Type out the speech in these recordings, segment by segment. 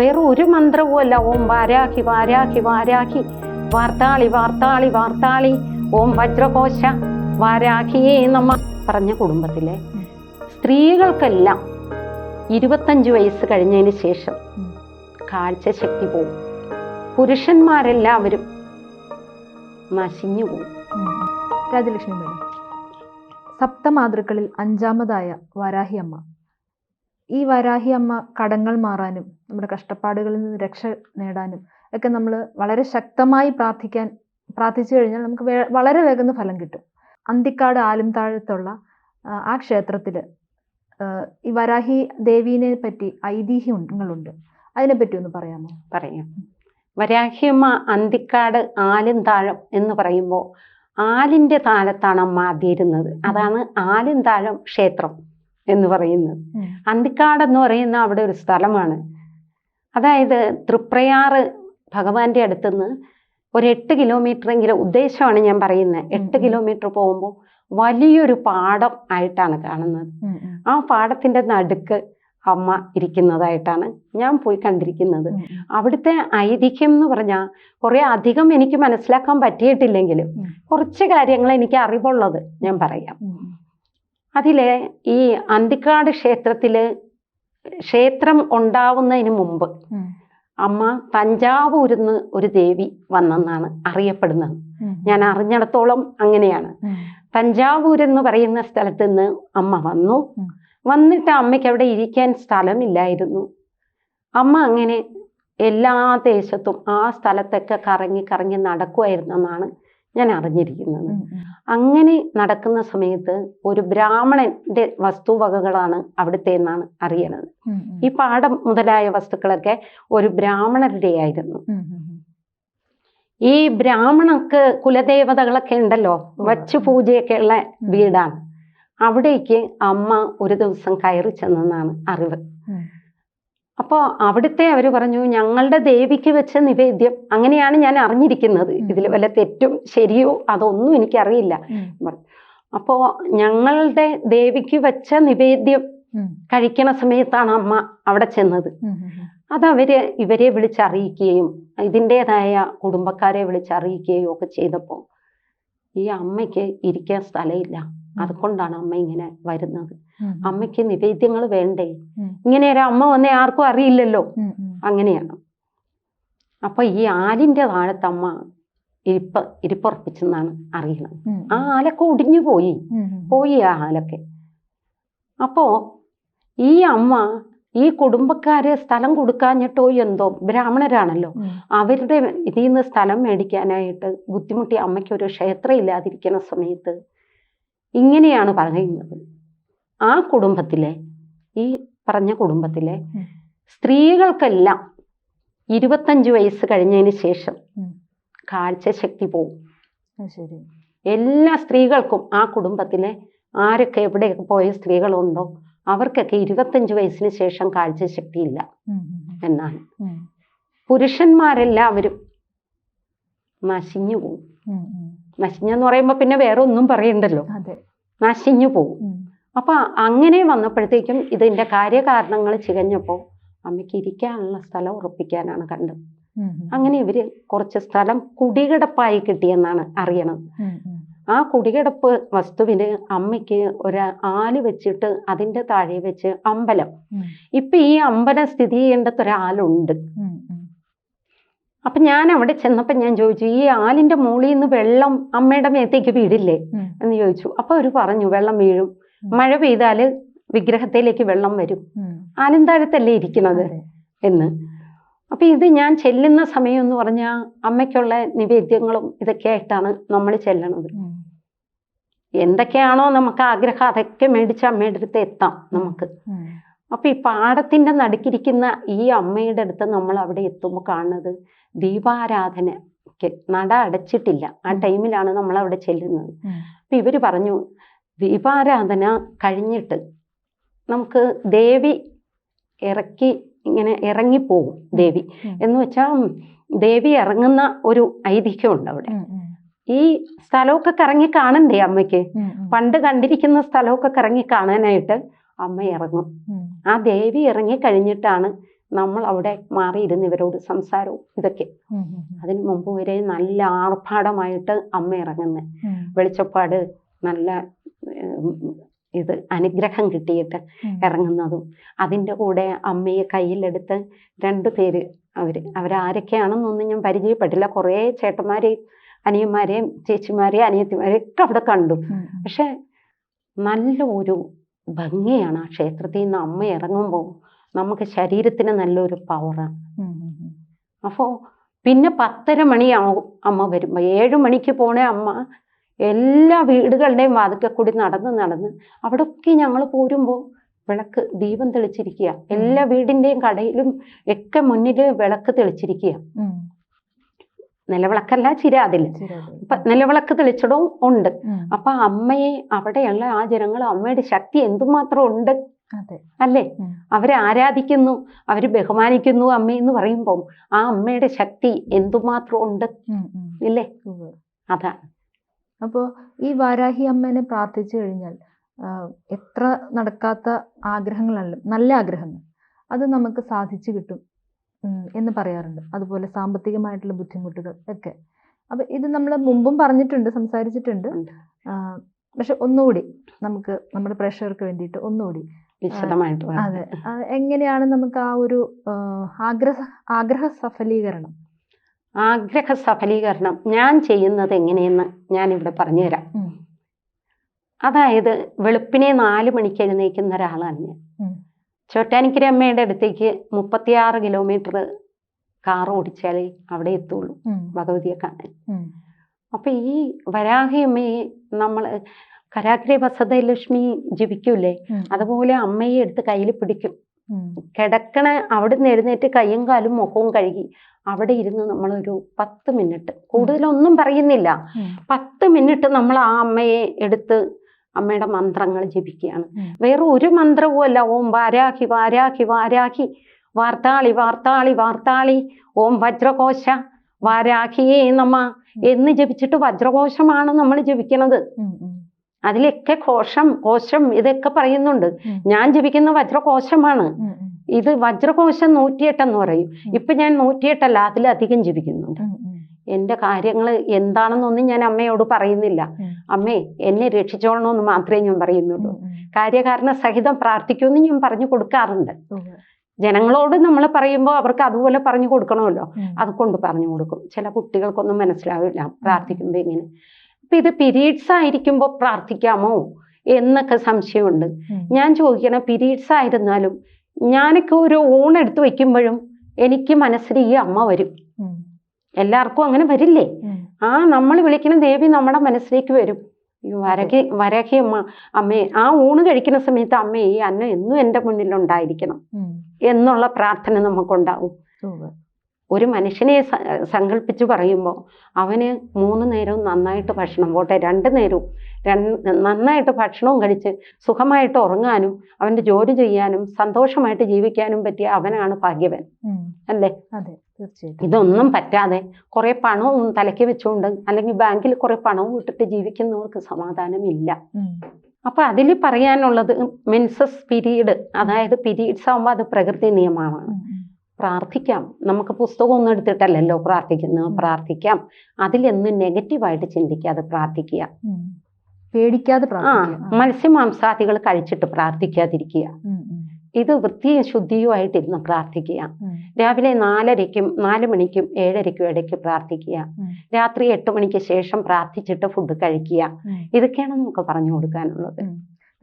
വേറെ ഒരു മന്ത്രവും അല്ല. ഓം വാരാഹി വാരാഹി വാരാഹി. വാർത്താളി വാർത്താളി വാർത്താളി. ഓം വജ്രകോശ വാരാഹിയേ നമ്മ പറഞ്ഞ കുടുംബത്തിലെ സ്ത്രീകൾക്കെല്ലാം ഇരുപത്തഞ്ച് വയസ്സ് കഴിഞ്ഞതിന് ശേഷം കാഴ്ച ശക്തി പോകും പുരുഷന്മാരെല്ലാവരും നശിഞ്ഞു പോകും. രാജലക്ഷ്മി മേഡം സപ്തമാതൃക്കളിൽ അഞ്ചാമതായ വാരാഹിയമ്മ അമ്മ. ഈ വരാഹി അമ്മ കടങ്ങൾ മാറാനും നമ്മുടെ കഷ്ടപ്പാടുകളിൽ നിന്ന് രക്ഷ നേടാനും ഒക്കെ നമ്മൾ വളരെ ശക്തമായി പ്രാർത്ഥിക്കാൻ പ്രാർത്ഥിച്ചു കഴിഞ്ഞാൽ നമുക്ക് വളരെ വേഗം ഫലം കിട്ടും. അന്തിക്കാട് ആലുംതാഴത്തുള്ള ആ, ആ ക്ഷേത്രത്തിൽ ഈ വരാഹി ദേവീനെ പറ്റി ഐതിഹ്യങ്ങളുണ്ട് അതിനെപ്പറ്റി ഒന്ന് പറയാമോ? പറയാം. വരാഹിയമ്മ അന്തിക്കാട് ആലും താഴം എന്ന് പറയുമ്പോൾ ആലിന്റെ താഴത്താണ് അമ്മ ആദ്യം ഇരുന്നത് അതാണ് ആലും താഴം ക്ഷേത്രം. എന്ന് പറയുന്നത് അന്തിക്കാട് എന്ന് പറയുന്ന അവിടെ ഒരു സ്ഥലമാണ്. അതായത് തൃപ്രയാറ് ഭഗവാന്റെ അടുത്തുനിന്ന് ഒരു എട്ട് കിലോമീറ്ററെങ്കിലും ഉദ്ദേശമാണ് ഞാൻ പറയുന്നത് എട്ട് കിലോമീറ്റർ പോകുമ്പോൾ വലിയൊരു പാടം ആയിട്ടാണ് കാണുന്നത്. ആ പാടത്തിന്റെ നടുക്ക് അമ്മ ഇരിക്കുന്നതായിട്ടാണ് ഞാൻ പോയി കണ്ടിരിക്കുന്നത്. അവിടുത്തെ ഐതിഹ്യം എന്ന് പറഞ്ഞാൽ കുറേ അധികം എനിക്ക് മനസ്സിലാക്കാൻ പറ്റിയിട്ടില്ലെങ്കിലും കുറച്ച് കാര്യങ്ങൾ എനിക്ക് അറിവുള്ളത് ഞാൻ പറയാം. അതിലെ ഈ അന്തിക്കാട് ക്ഷേത്രത്തിൽ ക്ഷേത്രം ഉണ്ടാവുന്നതിന് മുമ്പ് അമ്മ തഞ്ചാവൂരിന്ന് ഒരു ദേവി വന്നെന്നാണ് അറിയപ്പെടുന്നത്. ഞാൻ അറിഞ്ഞിടത്തോളം അങ്ങനെയാണ്. തഞ്ചാവൂരെന്ന് തഞ്ചാവൂർ എന്ന് പറയുന്ന സ്ഥലത്ത് നിന്ന് അമ്മ വന്നു. വന്നിട്ട് അമ്മയ്ക്ക് അവിടെ ഇരിക്കാൻ സ്ഥലമില്ലായിരുന്നു. അമ്മ അങ്ങനെ എല്ലാ ദേശത്തും ആ സ്ഥലത്തൊക്കെ കറങ്ങി കറങ്ങി നടക്കുമായിരുന്നെന്നാണ് ഞാൻ അറിഞ്ഞിരിക്കുന്നത്. അങ്ങനെ നടക്കുന്ന സമയത്ത് ഒരു ബ്രാഹ്മണന്റെ വസ്തുവകകളാണ് അവിടുത്തെ എന്നാണ് അറിയണത്. ഈ പാഠം മുതലായ വസ്തുക്കളൊക്കെ ഒരു ബ്രാഹ്മണരുടെ ആയിരുന്നു. ഈ ബ്രാഹ്മണക്ക് കുലദേവതകളൊക്കെ ഉണ്ടല്ലോ. വച്ചു പൂജയൊക്കെ ഉള്ള വീടാണ് അവിടേക്ക് അമ്മ ഒരു ദിവസം കയറി ചെന്നെന്നാണ് അറിവ്. അപ്പോൾ അവിടുത്തെ അവർ പറഞ്ഞു ഞങ്ങളുടെ ദേവിക്ക് വെച്ച നിവേദ്യം. അങ്ങനെയാണ് ഞാൻ അറിഞ്ഞിരിക്കുന്നത്. ഇതിൽ വല്ല തെറ്റും ശരിയോ അതൊന്നും എനിക്കറിയില്ല. അപ്പോ അപ്പോൾ ഞങ്ങളുടെ ദേവിക്ക് വെച്ച നിവേദ്യം കഴിക്കണ സമയത്താണ് അമ്മ അവിടെ ചെന്നത്. അതവര് ഇവരെ വിളിച്ചറിയിക്കുകയും ഇതിന്റെതായ കുടുംബക്കാരെ വിളിച്ചറിയിക്കുകയും ഒക്കെ ചെയ്തപ്പോൾ ഈ അമ്മയ്ക്ക് ഇരിക്കാൻ സ്ഥലമില്ല. അതുകൊണ്ടാണ് അമ്മ ഇങ്ങനെ വരുന്നത്. അമ്മയ്ക്ക് നിവേദ്യങ്ങൾ വേണ്ടേ. ഇങ്ങനെ ഒരു അമ്മ വന്നേ ആർക്കും അറിയില്ലല്ലോ. അങ്ങനെയാണ്. അപ്പൊ ഈ ആലിന്റെ താഴത്ത് അമ്മ ഇരിപ്പ ഇരിപ്പുറപ്പിച്ചെന്നാണ് അറിയണം ആ ആലൊക്കെ ഒടിഞ്ഞു പോയി. പോയി ആ ആലൊക്കെ. അപ്പോ ഈ അമ്മ ഈ കുടുംബക്കാരെ സ്ഥലം കൊടുക്കാഞ്ഞിട്ടോ എന്തോ ബ്രാഹ്മണരാണല്ലോ. അവരുടെ ഇതിൽ നിന്ന് സ്ഥലം മേടിക്കാനായിട്ട് ബുദ്ധിമുട്ടി അമ്മയ്ക്ക് ഒരു ക്ഷേത്രം ഇല്ലാതിരിക്കുന്ന സമയത്ത് ഇങ്ങനെയാണ് പറയുന്നത് ആ കുടുംബത്തിലെ ഈ പറഞ്ഞ കുടുംബത്തിലെ സ്ത്രീകൾക്കെല്ലാം ഇരുപത്തഞ്ച് വയസ്സ് കഴിഞ്ഞതിന് ശേഷം കാഴ്ച ശക്തി പോവും. എല്ലാ സ്ത്രീകൾക്കും ആ കുടുംബത്തിലെ ആരൊക്കെ എവിടെയൊക്കെ പോയ സ്ത്രീകളുണ്ടോ അവർക്കൊക്കെ ഇരുപത്തഞ്ച് വയസ്സിന് ശേഷം കാഴ്ചശക്തിയില്ല ശക്തി ഉം, ഉം. എന്നാണ്. പുരുഷന്മാരെല്ലാവരും നശിഞ്ഞു പോകും. നശിഞ്ഞെന്ന് പറയുമ്പോൾ പിന്നെ വേറെ ഒന്നും പറയണ്ടല്ലോ നശിഞ്ഞു പോകും അപ്പൊ അങ്ങനെ വന്നപ്പോഴത്തേക്കും ഇതിന്റെ കാര്യകാരണങ്ങൾ ചികഞ്ഞപ്പോൾ അമ്മയ്ക്ക് ഇരിക്കാനുള്ള സ്ഥലം ഉറപ്പിക്കാനാണ് കണ്ടത്. അങ്ങനെ ഇവർ കുറച്ച് സ്ഥലം കുടികിടപ്പായി കിട്ടിയെന്നാണ് അറിയണത്. ആ കുടികിടപ്പ് വസ്തുവിന് അമ്മയ്ക്ക് ഒരു ആൽ വെച്ചിട്ട് അതിന്റെ താഴെ വെച്ച് അമ്പലം. ഇപ്പൊ ഈ അമ്പലം സ്ഥിതി ചെയ്യേണ്ടത് ഒരാളുണ്ട്. അപ്പൊ ഞാൻ അവിടെ ചെന്നപ്പോൾ ഞാൻ ചോദിച്ചു ഈ ആലിന്റെ മുകളിൽ നിന്ന് വെള്ളം അമ്മയുടെ മേത്തേക്ക് വീടില്ലേ എന്ന് ചോദിച്ചു. അപ്പൊ അവർ പറഞ്ഞു വെള്ളം വീഴും. മഴ പെയ്താൽ വിഗ്രഹത്തിലേക്ക് വെള്ളം വരും. ആലിന്താഴത്തല്ലേ ഇരിക്കുന്നത്? എന്ന്. അപ്പൊ ഇത് ഞാൻ ചെല്ലുന്ന സമയം എന്ന് പറഞ്ഞാൽ അമ്മയ്ക്കുള്ള നിവേദ്യങ്ങളും ഇതൊക്കെ ആയിട്ടാണ് നമ്മൾ ചെല്ലണത് എന്തൊക്കെയാണോ നമുക്ക് ആഗ്രഹം അതൊക്കെ മേടിച്ച് അമ്മയുടെ അടുത്ത് എത്താം നമുക്ക്. അപ്പൊ ഈ പാടത്തിന്റെ നടുക്കിരിക്കുന്ന ഈ അമ്മയുടെ അടുത്ത് നമ്മൾ അവിടെ എത്തുമ്പോൾ കാണുന്നത് ദീപാരാധനയ്ക്ക് നട അടച്ചിട്ടില്ല. ആ ടൈമിലാണ് നമ്മൾ അവിടെ ചെല്ലുന്നത്. അപ്പൊ ഇവർ പറഞ്ഞു ദീപാരാധന കഴിഞ്ഞിട്ട് നമുക്ക് ദേവി ഇറക്കി ഇങ്ങനെ ഇറങ്ങിപ്പോകും ദേവി. എന്ന് വെച്ചാൽ ദേവി ഇറങ്ങുന്ന ഒരു ഐതിഹ്യമുണ്ട് അവിടെ. ഈ സ്ഥലമൊക്കെ കറങ്ങി കാണണ്ടേ അമ്മയ്ക്ക്. പണ്ട് കണ്ടിരിക്കുന്ന സ്ഥലമൊക്കെ കറങ്ങി കാണാനായിട്ട് അമ്മ ഇറങ്ങും. ആ ദേവി ഇറങ്ങി കഴിഞ്ഞിട്ടാണ് നമ്മൾ അവിടെ മാറിയിരുന്ന് ഇവരോട് സംസാരവും ഇതൊക്കെ. അതിന് മുമ്പ് വരെ നല്ല ആർഭാടമായിട്ട് അമ്മ ഇറങ്ങുന്നത് വെളിച്ചപ്പാട് നല്ല ഇത് അനുഗ്രഹം കിട്ടിയിട്ട് ഇറങ്ങുന്നതും അതിന്റെ കൂടെ അമ്മയെ കയ്യിലെടുത്ത് രണ്ട് പേര് അവർ അവരാരൊക്കെയാണെന്നൊന്നും ഞാൻ പരിചയപ്പെട്ടില്ല. കുറേ ചേട്ടന്മാരെയും അനിയന്മാരെയും ചേച്ചിമാരെയും അനിയത്തിമാരെയും ഒക്കെ അവിടെ കണ്ടു. പക്ഷെ നല്ല ഒരു ഭംഗിയാണ് ആ ക്ഷേത്രത്തിൽ നിന്ന് അമ്മ ഇറങ്ങുമ്പോൾ. നമുക്ക് ശരീരത്തിന് നല്ലൊരു പവറാണ്. അപ്പോൾ പിന്നെ പത്തര മണിയാവും അമ്മ വരുമ്പോൾ ഏഴ് മണിക്ക് പോണേ അമ്മ എല്ലാ വീടുകളുടെയും വാതിക്കൽ കൂടി നടന്ന് നടന്ന് അവിടെയൊക്കെ ഞങ്ങൾ പോരുമ്പോൾ വിളക്ക് ദീപം തെളിച്ചിരിക്കുക എല്ലാ വീടിന്റെയും കടയിലും ഒക്കെ മുന്നിൽ വിളക്ക് തെളിച്ചിരിക്കുക. നിലവിളക്കല്ല ചിരാതിൽ അപ്പൊ നിലവിളക്ക് തെളിച്ചിടവും ഉണ്ട്. അപ്പൊ അമ്മയെ അവിടെയുള്ള ആ ജനങ്ങൾ അമ്മയുടെ ശക്തി എന്തുമാത്രം ഉണ്ട് അല്ലേ? അവരെ ആരാധിക്കുന്നു അവർ ബഹുമാനിക്കുന്നു അമ്മ എന്ന് പറയുമ്പോൾ ആ അമ്മയുടെ ശക്തി എന്തുമാത്രം ഉണ്ട്. ഇല്ലേ. അതാണ് അപ്പോൾ ഈ വാരാഹി അമ്മേനെ പ്രാർത്ഥിച്ചു കഴിഞ്ഞാൽ എത്ര നടക്കാത്ത ആഗ്രഹങ്ങളല്ലോ നല്ല ആഗ്രഹങ്ങൾ. അത് നമുക്ക് സാധിച്ചു കിട്ടും എന്ന് പറയാറുണ്ട്. അതുപോലെ സാമ്പത്തികമായിട്ടുള്ള ബുദ്ധിമുട്ടുകൾ ഒക്കെ. അപ്പൊ ഇത് നമ്മൾ മുമ്പും പറഞ്ഞിട്ടുണ്ട് സംസാരിച്ചിട്ടുണ്ട്. പക്ഷെ ഒന്നുകൂടി നമുക്ക് നമ്മുടെ പ്രഷർക്ക് വേണ്ടിയിട്ട് ഒന്നുകൂടി വിശദമായിട്ട്. അതെ. എങ്ങനെയാണ് നമുക്ക് ആ ഒരു ആഗ്രഹ ആഗ്രഹ സഫലീകരണം? ആഗ്രഹ സഫലീകരണം. ഞാൻ ചെയ്യുന്നത് എങ്ങനെയെന്ന് ഞാൻ ഇവിടെ പറഞ്ഞു തരാം അതായത് വെളുപ്പിനെ നാല് മണിക്ക് എഴുന്നേൽക്കുന്ന ഒരാളാണ് ഞാൻ. ചോറ്റാനിക്കര അമ്മയുടെ അടുത്തേക്ക് മുപ്പത്തിയാറ് കിലോമീറ്റർ കാർ ഓടിച്ചാലേ അവിടെ എത്തുള്ളൂ. ഭഗവതിയെ കാണാൻ. അപ്പൊ ഈ വരാഹിയമ്മയെ നമ്മൾ നമ്മൾ കരാഗ്രി വസതലക്ഷ്മി ജപിക്കൂലേ ഉം, അതുപോലെ അമ്മയെ എടുത്ത് കയ്യിൽ പിടിക്കും. കിടക്കണ കിടക്കണ നിന്ന് എഴുന്നേറ്റ് കയ്യും കാലും മുഖവും കഴുകി അവിടെ ഇരുന്ന് നമ്മളൊരു പത്ത് മിനിറ്റ്. കൂടുതലൊന്നും പറയുന്നില്ല. പത്ത് മിനിറ്റ് നമ്മൾ ആ അമ്മയെ എടുത്ത് അമ്മയുടെ മന്ത്രങ്ങൾ ജപിക്കുകയാണ്. വേറെ ഒരു മന്ത്രവും അല്ല. ഓം വാരാഹി വാരാഹി വാരാഹി. വാർത്താളി വാർത്താളി വാർത്താളി. ഓം വജ്രകോശ വാരാഹിയേ നമ്മ എന്ന് ജപിച്ചിട്ട് വജ്രകോശമാണ് നമ്മൾ ഉം, അതിലൊക്കെ കോശം കോശം ഇതൊക്കെ പറയുന്നുണ്ട്. ഞാൻ ജപിക്കുന്ന വജ്രകോശമാണ്. ഇത് വജ്രകോശം നൂറ്റിയെട്ടെന്ന് പറയും. ഇപ്പൊ ഞാൻ നൂറ്റിയെട്ടല്ല അതിലധികം ജപിക്കുന്നുണ്ട് എന്റെ കാര്യങ്ങൾ എന്താണെന്നൊന്നും ഞാൻ അമ്മയോട് പറയുന്നില്ല. അമ്മേ എന്നെ രക്ഷിച്ചോളണമെന്ന് മാത്രമേ ഞാൻ പറയുന്നുള്ളൂ. കാര്യകാരണ സഹിതം പ്രാർത്ഥിക്കുമെന്ന് ഞാൻ പറഞ്ഞു കൊടുക്കാറുണ്ട്. ജനങ്ങളോട് നമ്മൾ പറയുമ്പോൾ അവർക്ക് അതുപോലെ പറഞ്ഞു കൊടുക്കണമല്ലോ. അതുകൊണ്ട് പറഞ്ഞു കൊടുക്കും. ചില കുട്ടികൾക്കൊന്നും മനസ്സിലാവില്ല പ്രാർത്ഥിക്കുമ്പോൾ ഇങ്ങനെ. അപ്പൊ ഇത് പീരീഡ്സ് ആയിരിക്കുമ്പോൾ പ്രാർത്ഥിക്കാമോ എന്നൊക്കെ സംശയമുണ്ട്. ഞാൻ ചോദിക്കണ പീരീഡ്സ് ആയിരുന്നാലും ഞാനൊക്കെ ഒരു ഊൺ എടുത്തു വെക്കുമ്പോഴും എനിക്ക് മനസ്സിൽ ഈ അമ്മ വരും. എല്ലാവർക്കും അങ്ങനെ വരില്ലേ? ആ നമ്മൾ വിളിക്കുന്ന ദേവി നമ്മുടെ മനസ്സിലേക്ക് വരും. വരകി വരകി അമ്മ അമ്മയെ ആ ഊണ് കഴിക്കുന്ന സമയത്ത് അമ്മേ ഈ അന്നം എന്നും എന്റെ മുന്നിൽ ഉണ്ടായിരിക്കണം എന്നുള്ള പ്രാർത്ഥന നമുക്കുണ്ടാവും. ഒരു മനുഷ്യനെ സ- സങ്കല്പിച്ച് പറയുമ്പോൾ അവന് മൂന്ന് നേരവും നന്നായിട്ട് ഭക്ഷണം പോട്ടെ രണ്ട് നേരവും നന്നായിട്ട് ഭക്ഷണവും കഴിച്ച് സുഖമായിട്ട് ഉറങ്ങാനും അവന്റെ ജോലി ചെയ്യാനും സന്തോഷമായിട്ട് ജീവിക്കാനും പറ്റിയ അവനാണ് ഭാഗ്യവൻ. അല്ലേ ഇതൊന്നും പറ്റാതെ കുറെ പണവും തലയ്ക്ക് വെച്ചുകൊണ്ട് അല്ലെങ്കിൽ ബാങ്കിൽ കുറെ പണവും ഇട്ടിട്ട് ജീവിക്കുന്നവർക്ക് സമാധാനമില്ല. അപ്പൊ അതിൽ പറയാനുള്ളത് മെൻസസ് പീരീഡ് അതായത് പീരീഡ്സ് ആകുമ്പോൾ അത് പ്രകൃതി നിയമമാണ്. പ്രാർത്ഥിക്കാം. നമുക്ക് പുസ്തകം ഒന്നും എടുത്തിട്ടല്ലല്ലോ പ്രാർത്ഥിക്കുന്നത്. പ്രാർത്ഥിക്കാം. അതിലെന്നും നെഗറ്റീവായിട്ട് ചിന്തിക്കാതെ പ്രാർത്ഥിക്കുക. പേടിക്കാതെ ആ. മത്സ്യമാംസാദികൾ കഴിച്ചിട്ട് പ്രാർത്ഥിക്കാതിരിക്കുക. ഇത് വൃത്തിയും ശുദ്ധിയുമായിട്ടിരുന്ന് പ്രാർത്ഥിക്കുക. രാവിലെ നാലരയ്ക്കും നാല് മണിക്കും ഏഴരയ്ക്കും ഇടയ്ക്ക് പ്രാർത്ഥിക്കുക. രാത്രി എട്ട് മണിക്ക് ശേഷം പ്രാർത്ഥിച്ചിട്ട് ഫുഡ് കഴിക്കുക. ഇതൊക്കെയാണ് നമുക്ക് പറഞ്ഞു കൊടുക്കാനുള്ളത്.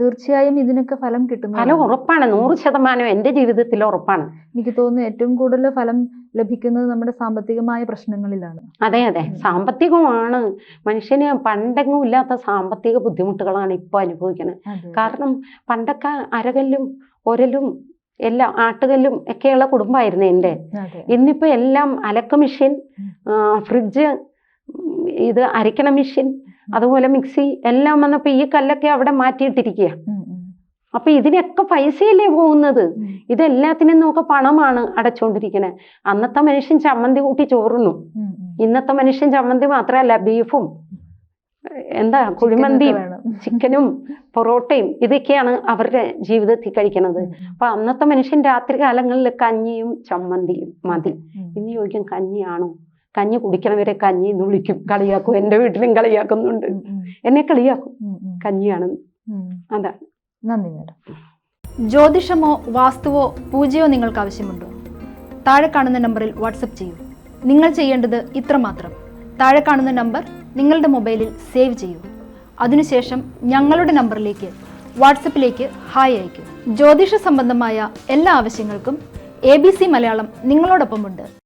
തീർച്ചയായും ഇതിനൊക്കെ ഫലം കിട്ടുന്നു ഫലം ഉറപ്പാണ്. നൂറ് ശതമാനം എന്റെ ജീവിതത്തിൽ ഉറപ്പാണ്. എനിക്ക് തോന്നുന്നു ഏറ്റവും കൂടുതൽ ഫലം ലഭിക്കുന്നത് നമ്മുടെ സാമ്പത്തികമായ പ്രശ്നങ്ങളിലാണ്. അതെ അതെ. സാമ്പത്തികമാണ് മനുഷ്യന് പണ്ടെങ്ങും ഇല്ലാത്ത സാമ്പത്തിക ബുദ്ധിമുട്ടുകളാണ് ഇപ്പോൾ അനുഭവിക്കുന്നത്. കാരണം പണ്ടൊക്കെ അരകല്ലും ഒരലും എല്ലാം ആട്ടുകല്ലും ഒക്കെയുള്ള കുടുംബമായിരുന്നു എന്റെ. ഇന്നിപ്പോ ഇന്നിപ്പോൾ എല്ലാം അലക്ക മെഷീൻ ഫ്രിഡ്ജ് ഇത് അരയ്ക്കണ മെഷീൻ അതുപോലെ മിക്സി എല്ലാം വന്നപ്പോൾ ഈ കല്ലൊക്കെ അവിടെ മാറ്റിയിട്ടിരിക്കുക അപ്പൊ ഇതിനൊക്കെ പൈസയല്ലേ പോകുന്നത്. ഇതെല്ലാത്തിനും നമുക്ക് പണമാണ് അടച്ചുകൊണ്ടിരിക്കുന്നത് അന്നത്തെ മനുഷ്യൻ ചമ്മന്തി കൂട്ടി ചോറുന്നു. ഇന്നത്തെ മനുഷ്യൻ ചമ്മന്തി മാത്രമല്ല ബീഫും എന്താ കുഴിമന്തിയും. ചിക്കനും പൊറോട്ടയും ഇതൊക്കെയാണ് അവരുടെ ജീവിതത്തിൽ കഴിക്കുന്നത് അപ്പൊ അന്നത്തെ മനുഷ്യൻ രാത്രി കാലങ്ങളിൽ കഞ്ഞിയും ചമ്മന്തിയും മതി. ഇന്ന് ചോദിക്കും കഞ്ഞിയാണോ? കഞ്ഞി കുടിക്കണവരെ കഞ്ഞി എന്ന് വിളിക്കും. കളിയാക്കും. എന്റെ വീട്ടിലും കളിയാക്കുന്നുണ്ട്. എന്നെ കളിയാക്കും. കഞ്ഞിയാണെന്ന് അതാണ്. നന്ദി മാഡം. ജ്യോതിഷമോ വാസ്തുവോ പൂജയോ നിങ്ങൾക്ക് ആവശ്യമുണ്ടോ? താഴെ കാണുന്ന നമ്പറിൽ വാട്സപ്പ് ചെയ്യൂ. നിങ്ങൾ ചെയ്യേണ്ടത് ഇത്രമാത്രം താഴെ കാണുന്ന നമ്പർ നിങ്ങളുടെ മൊബൈലിൽ സേവ് ചെയ്യൂ. അതിനുശേഷം ഞങ്ങളുടെ നമ്പറിലേക്ക് വാട്സപ്പിലേക്ക് ഹായ് അയയ്ക്കും. ജ്യോതിഷ സംബന്ധമായ എല്ലാ ആവശ്യങ്ങൾക്കും എ ബി സി മലയാളം നിങ്ങളോടൊപ്പമുണ്ട്.